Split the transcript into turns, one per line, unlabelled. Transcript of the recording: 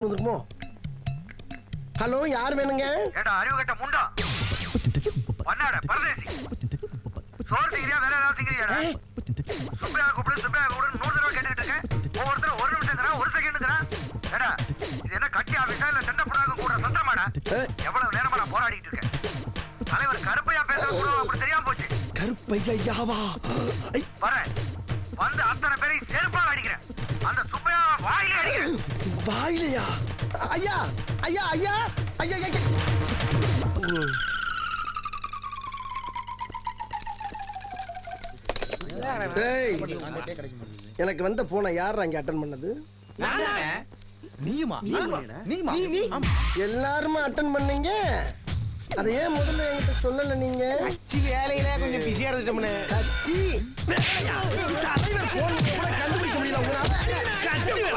வந்துருக்குமோ? Hello யார் வேணுங்க?
ஏடா அறிவு கட்ட முண்டா. பண்ணாட பரதேசி. சோறு திங்கிறியா வேற ஏதாவது திங்கிறியாடா? சுப்பையா கூப்பிடு சுப்பையா கூப்பிடு நூறு தடவை கேட்டுக்கிட்டு இருக்கேன். ஒவ்வொருத்தரும் ஒரு நிமிஷம் ஒரு செகண்டுங்கிறா ஏடா இது என்ன கட்சி ஆபீஸா இல்ல சண்டை போடாத கூட சந்திரமாடா. எவ்வளவு நேரமா நான் போராடிட்டு இருக்கேன். தலைவர் கருப்பையா பேசுறது கூட அப்படி தெரியாம போச்சு.
கருப்பையாவா ஐ,
வரேன்.
வாயிலையா? ஐயா ஐயா ஐயா ஐயா ஐயா. எனக்கு வந்த போனை யார் அங்க அட்டன் பண்ணது?
நீயுமா? நீயுமா?
எல்லாருமே அட்டன் பண்ணீங்க? அதை ஏன் முதல்ல என்கிட்ட சொல்லல நீங்க?
வேலையில கொஞ்சம் பிஸியா இருந்துட்டோம்னு.
கட்சி? தலைவர் போன் கூட கண்டுபிடிக்க முடியல உங்களால. கட்சி. கட்சி